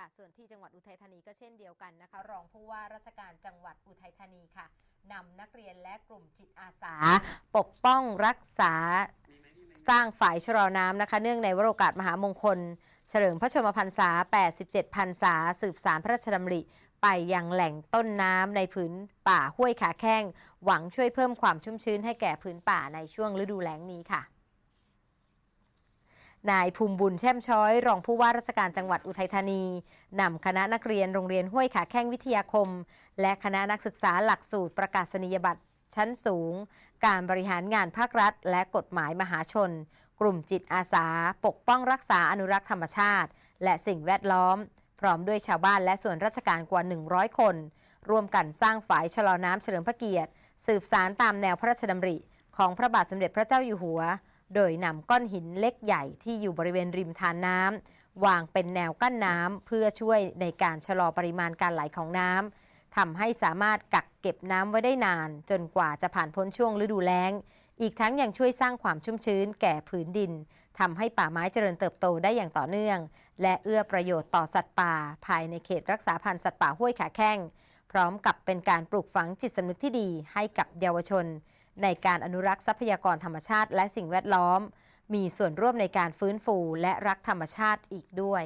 ค่ะ ส่วนที่จังหวัดอุทัยธานีก็เช่นเดียวกันนะคะ รองผู้ว่าราชการจังหวัดอุทัยธานีค่ะนำนักเรียนและกลุ่มจิตอาสา ปกป้องรักษาสร้างฝ่ายชะลอน้ำนะคะ เนื่องในวโรกาสมหามงคล เฉลิมพระชนมพรรษา 87 พรรษา สืบสารพระราชดำริ ไปยังแหล่งต้นน้ำในผืนป่าห้วยขาแข้ง หวังช่วยเพิ่มความชุ่มชื้นให้แก่ผืนป่าในช่วงฤดูแล้งนี้ค่ะ นายภูมิบุญแช่มช้อย รองผู้ว่าราชการจังหวัดอุทัยธานีนำคณะนักเรียนโรงเรียนห้วยขาแข้งวิทยาคม และคณะนักศึกษาหลักสูตรประกาศนียบัตรชั้นสูง การบริหารงานภาครัฐ และกฎหมายมหาชน กลุ่มจิตอาสา ปกป้องรักษาอนุรักษ์ธรรมชาติ และสิ่งแวดล้อม พร้อมด้วยชาวบ้านและส่วนราชการกว่า 100 คน ร่วมกันสร้างฝายชะลอน้ำเฉลิมพระเกียรติ สืบสารตามแนวพระราชดำริ ของพระบาทสมเด็จพระเจ้าอยู่หัว โดยนำก้อนหินเล็กใหญ่ที่อยู่บริเวณริมทานน้ำวางเป็นแนวกั้นน้ำเพื่อช่วยในการชะลอปริมาณการไหลของน้ำทำให้สามารถกักเก็บน้ำไว้ได้นาน จนกว่าจะผ่านพ้นช่วงฤดูแล้ง อีกทั้งยังช่วยสร้างความชุ่มชื้นแก่ผืนดินทำให้ป่าไม้เจริญเติบโตได้อย่างต่อเนื่อง และเอื้อประโยชน์ต่อสัตว์ป่า ภายในเขตรักษาพันธุ์สัตว์ป่าห้วยขาแข้งพร้อมกับเป็นการปลูกฝังจิตสำนึกที่ดีให้กับเยาวชน ในการอนุรักษ์ทรัพยากรธรรมชาติและสิ่งแวดล้อม มีส่วนร่วมในการฟื้นฟูและรักธรรมชาติอีกด้วย